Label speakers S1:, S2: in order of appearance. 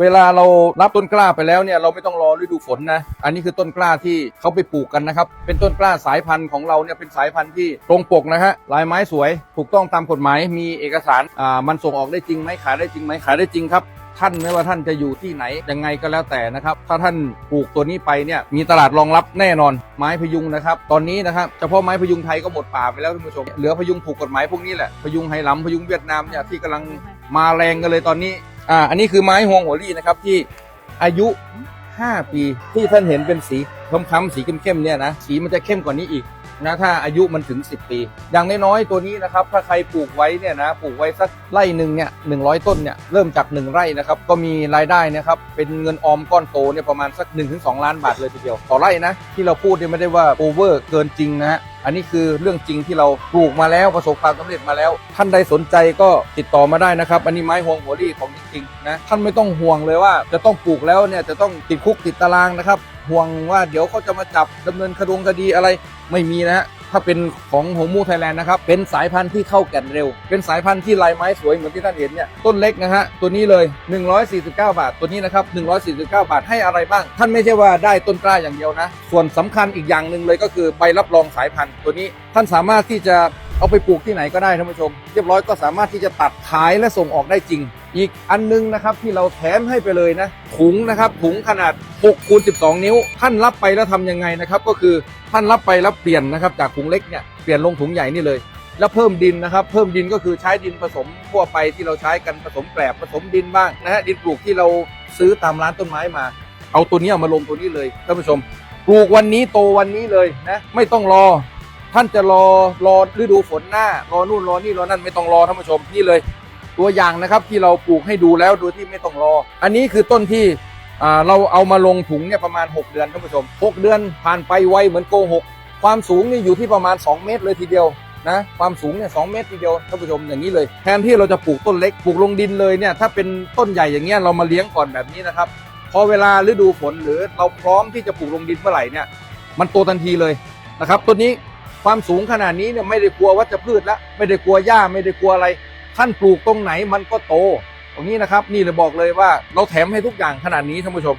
S1: เวลาเรารับต้นกล้าไปแล้วเนี่ยเราไม่ต้องรอฤดูฝนนะอันนี้คือต้นกล้าที่เขาไปปลูกกันนะครับ เป็นต้นกล้าสายพันธุ์ของเราเนี่ยเป็นสายพันธุ์ที่ตรงปกนะฮะลายไม้สวยถูกต้องตามกฎหมายมีเอกสารอ่ามันส่งออกได้จริงไหมขายได้จริงไหมขายได้จริงครับท่านไม่ว่าท่านจะอยู่ที่ไหนยังไงก็แล้วแต่นะครับ ถ้าท่านปลูกตัวนี้ไปเนี่ยมีตลาดรองรับแน่นอน ไม้พยุงนะครับ ตอนนี้นะครับเฉพาะไม้พยุงไทยก็หมดป่าไปแล้วท่านผู้ชมเหลือพยุงถูกกฎหมายพวกนี้แหละพยุงไหหลำพยุงเวียดนามเนี่ยที่กำลังมาแรงกันเลยตอนนี้ อ่าอันนี้คือไม้ฮวงหัวลี่นะครับที่อายุ 5 ปีที่ท่านเห็นเป็นสีค้ำๆสีเข้มๆเนี่ยนะสีมันจะเข้มกว่านี้อีกนะถ้าอายุมันถึง 10 ปี อย่างน้อยๆตัวนี้นะครับ ถ้าใครปลูกไว้เนี่ยนะปลูกไว้สักไร่หนึ่งเนี่ยหนึ่งต้นเนี่ยเริ่มจาก 1 ไร่นะครับก็มีรายได้นะครับเป็นเงินออมก้อนโตเนี่ยประมาณสัก 1-2 ล้านบาทเลยทีเดียวต่อไร่นะที่เราพูดเนี่ยไม่ได้ว่าโอเวอร์เกินจริงนะฮะ อันนี้คือเรื่องจริงที่เราปลูกมาแล้วประสบความสำเร็จมาแล้ว ท่านใดสนใจก็ติดต่อมาได้นะครับ อันนี้ไม้ฮวงหัวรี่ของจริงๆนะท่านไม่ต้องห่วงเลยว่าจะต้องปลูกแล้วเนี่ยจะต้องติดคุกติดตารางนะครับห่วงว่าเดี๋ยวเขาจะมาจับดำเนินคดงคดีอะไรไม่มีนะฮะ ถ้าเป็นของหงมูไทยแลนด์นะครับ เป็นสายพันธุ์ที่เข้าแก่นเร็ว เป็นสายพันธุ์ที่ลายไม้สวยเหมือนที่ท่านเห็นเนี่ยต้นเล็กนะฮะตัวนี้เลย 149 บาท ตัวนี้นะครับ 149 บาทให้อะไรบ้าง ท่านไม่ใช่ว่าได้ต้นกล้าอย่างเดียวนะ ส่วนสำคัญอีกอย่างหนึ่งเลยก็คือใบรับรองสายพันธุ์ตัวนี้ท่านสามารถที่จะเอาไปปลูกที่ไหนก็ได้ท่านผู้ชม เรียบร้อยก็สามารถที่จะตัดขายและส่งออกได้จริง อีกอันนึงนะครับที่เราแถมให้ไปเลยนะถุงนะครับถุงขนาด6คูณ12 นิ้ว ท่านรับไปแล้วทำยังไงนะครับ ก็คือท่านรับไปแล้วเปลี่ยนนะครับจากถุงเล็กเนี่ยเปลี่ยนลงถุงใหญ่นี่เลย แล้วเพิ่มดินนะครับ เพิ่มดินก็คือใช้ดินผสมทั่วไปที่เราใช้กันผสมแกลบผสมดินบ้างนะฮะดินปลูกที่เราซื้อตามร้านต้นไม้มา เอาตัวนี้เอามาลงตัวนี้เลยท่านผู้ชมปลูกวันนี้โตวันนี้เลยนะไม่ต้องรอ ท่านจะรอรอฤดูฝนหน้ารอนู่นรอนี่รอนั่นไม่ต้องรอท่านผู้ชมนี่เลย ตัวอย่างนะครับที่เราปลูกให้ดูแล้วโดยที่ไม่ต้องรอ อันนี้คือต้นที่เราเอามาลงถุงเนี่ยประมาณ 6 เดือนท่านผู้ชม 6 เดือนผ่านไปไวเหมือนโกหกความสูงนี่อยู่ที่ประมาณ 2 เมตรเลยทีเดียวนะความสูงเนี่ยสเมตรทีเดียวท่านผู้ชมอย่างนี้เลย แทนที่เราจะปลูกต้นเล็กปลูกลงดินเลยเนี่ยถ้าเป็นต้นใหญ่อย่างเงี้ยเรามาเลี้ยงก่อนแบบนี้นะครับพอเวลาฤดูฝนหรือเราพร้อมที่จะปลูกลงดินเมื่อไหร่เนี่ยมันโตทันทีเลยนะครับต้นนี้ความสูงขนาดนี้เนี่ยไม่ได้กลัววัชพืชแล้วไม่ได้กลัวหญ้าไม่ได้กลัวอะไร ท่านปลูกตรงไหนมันก็โตตรงนี้นะครับ นี่เลยบอกเลยว่าเราแถมให้ทุกอย่างขนาดนี้ท่านผู้ชม